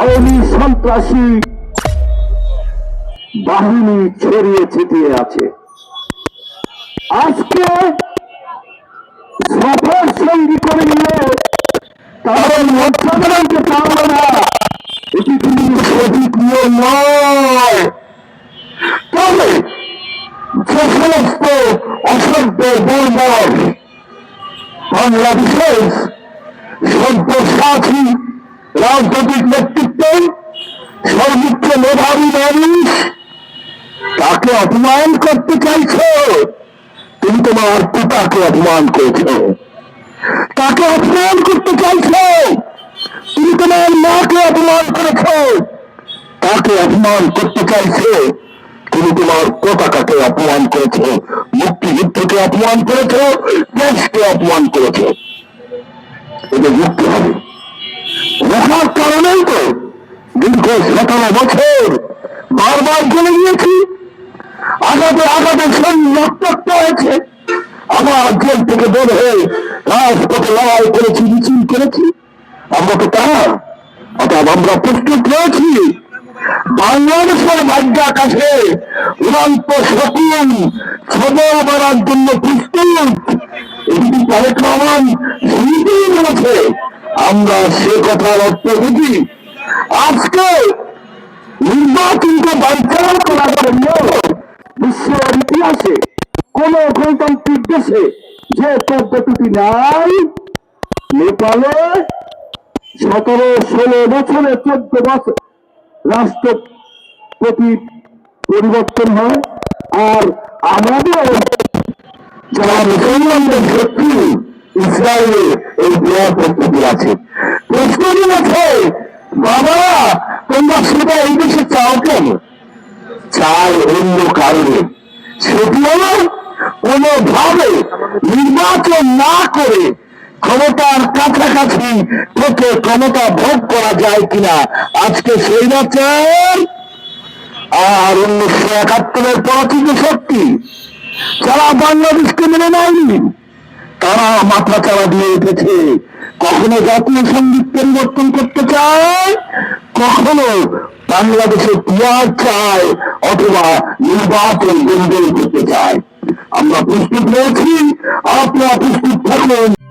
আওয়ামী সন্ত্রাসী বাহিনী ছড়িয়ে ছিটিয়ে আছে। আজকে সফর সঙ্গী করে নিয়ে তারা মর্যাদাকে পারবে না। এটি কিন্তু সঠিক নিয়ম নয়। তবে যে সমস্ত অসভ্য বাংলাদেশের সভ্যসাচী রাজনৈতিক নেতৃত্ব সর্বোচ্চ মেধাবী মানুষ তাকে অপমান করতে চাইছ? তুমি তোমার পিতাকে অপমান করেছ। তাকে অপমান করতে চাইছ? তুমি তোমার মাকে অপমান করেছ? তাকে অপমান করতে চাইছে? তুমি তোমার পতাকাকে অপমান করেছ, মুক্তিযুদ্ধকে অপমান করেছ, দেশকে অপমান করেছ। এটা যুক্তি হবে। রাখার কারণেই তো দীর্ঘ সতেরো বছর বারবার চলে গিয়েছি আঘাতে আঘাতে রক্তাক্ত হয়েছে। আমার জেল থেকে বের হয়ে রাজপথে লড়াই করেছি, মিছিল করেছি। আমরা তো তা অর্থাৎ আমরা প্রস্তুত রয়েছি। বাংলাদেশের ভাগ্য আকাশে উড়ান্ত শকুন সবল মারার জন্য প্রস্তুত। এটি তারেক রহমান শুরুতেই বলেছে আমরা সে কথার অর্থ বুঝি। আজকে নির্বাচনকে বাঞ্ছাল করার জন্য বিশ্বের ইতিহাসে কোন গণতান্ত্রিক দেশে যে পদ্ধতিটি নাই, নেপালে সতেরো ষোলো বছরে চোদ্দ বছর রাষ্ট্রপতি পরিবর্তন হয়, আর আমাদের যারা মুসলমানদের শক্তি ইসরায়েলে এই দেওয়া পদ্ধতি আছে। প্রশ্ন আছে বাবা, তোমরা সেটা এই দেশে চাও কেন? চাই অন্য কারণে। সেটি কোনোভাবে নির্বাচন না করে ক্ষমতার কাছাকাছি থেকে ক্ষমতা ভোগ করা যায় কিনা, আজকে সেই বছর আর উনিশশো একাত্তরের পরাচিত শক্তি, যারা বাংলাদেশকে মেনে নেয়নি তারা মাথা চারা দিয়ে উঠেছে কখনো জাতীয় সংগীত পরিবর্তন করতে চায়? কখনো বাংলাদেশের পিয়ার চায় অথবা নির্বাচন বন্ধ করতে চায়? আমরা প্রস্তুত রয়েছি, আপনারা প্রস্তুত থাকুন।